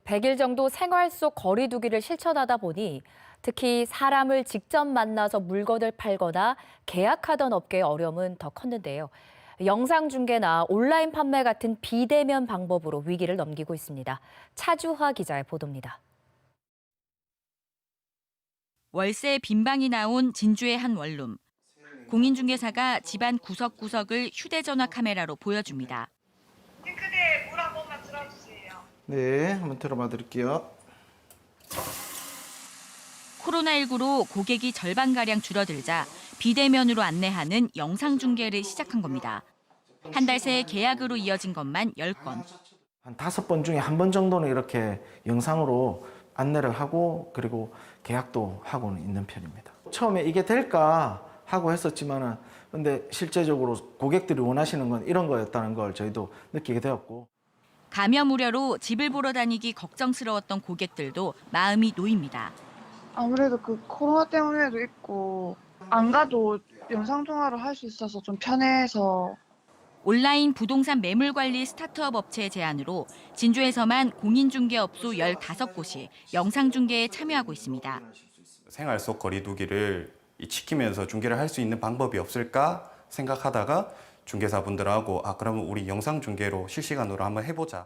100일 정도 생활 속 거리두기를 실천하다 보니 특히 사람을 직접 만나서 물건을 팔거나 계약하던 업계의 어려움은 더 컸는데요. 영상 중계나 온라인 판매 같은 비대면 방법으로 위기를 넘기고 있습니다. 차주화 기자의 보도입니다. 월세 빈방이 나온 진주의 한 원룸. 공인중개사가 집안 구석구석을 휴대전화 카메라로 보여줍니다. 싱크대에 물 한 번만 들어주세요. 네, 한번 들어봐 드릴게요. 코로나19로 고객이 절반가량 줄어들자 비대면으로 안내하는 영상 중계를 시작한 겁니다. 한 달 새 계약으로 이어진 것만 10건. 한 다섯 번 중에 한 번 정도는 이렇게 영상으로 안내를 하고 그리고 계약도 하고는 있는 편입니다. 처음에 이게 될까 하고 했었지만은 근데 실제적으로 고객들이 원하시는 건 이런 거였다는 걸 저희도 느끼게 되었고 감염 우려로 집을 보러 다니기 걱정스러웠던 고객들도 마음이 놓입니다. 아무래도 그 코로나 때문에도 있고 안 가도 영상 통화를 할수 있어서 좀 편해서 온라인 부동산 매물 관리 스타트업 업체의 제안으로 진주에서만 공인중개업소 15곳이 영상 중계에 참여하고 있습니다. 생활 속 거리두기를 이 지키면서 중개를 할 수 있는 방법이 없을까 생각하다가 중개사분들하고 아 그러면 우리 영상 중계로 실시간으로 한번 해보자.